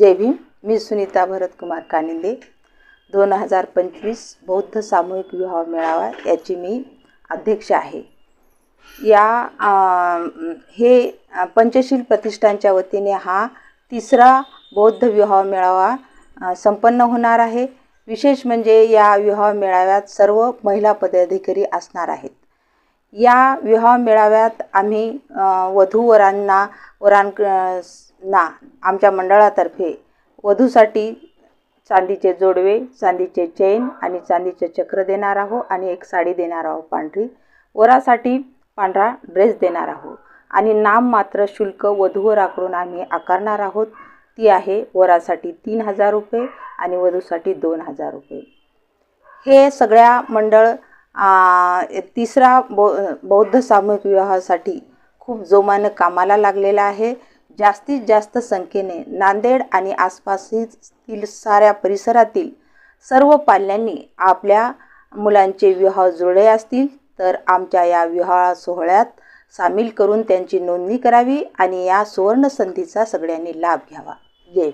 जय भीम मी सुनीता भरतकुमार कानिंदे. दोन हजार पंचवीस बौद्ध सामूहिक विवाह मेळावा याची मी अध्यक्ष आहे. या आ, हे पंचशील प्रतिष्ठानच्या वतीने हा तिसरा बौद्ध विवाह मेळावा संपन्न होणार आहे. विशेष म्हणजे या विवाह मेळाव्यात सर्व महिला पदाधिकारी असणार आहेत. या विवाह मेळाव्यात आम्ही वधू वधूवरांना वरांक ना आमच्या मंडळातर्फे वधूसाठी चांदीचे जोडवे चांदीचे चेन आणि चांदीचे चक्र देणार आहो आणि एक साडी देणार आहो पांढरी. वरासाठी पांढरा ड्रेस देणार आहो आणि नाममात्र शुल्क वधूवराकडून आम्ही आकारणार आहोत. ती आहे वरासाठी तीन हजार रुपये आणि वधूसाठी दोन हजार रुपये. हे सगळ्या मंडळ तिसरा बौ बौद्ध सामूहिक विवाहासाठी खूप जोमानं कामाला लागलेला आहे. जास्तीत जास्त संख्येने नांदेड आणि आसपासतील साऱ्या परिसरातील सर्व पाल्यांनी आपल्या मुलांचे विवाह जुळले असतील तर आमच्या या विवाह सोहळ्यात सामील करून त्यांची नोंदणी करावी आणि या सुवर्ण संधीचा सगळ्यांनी लाभ घ्यावा. जय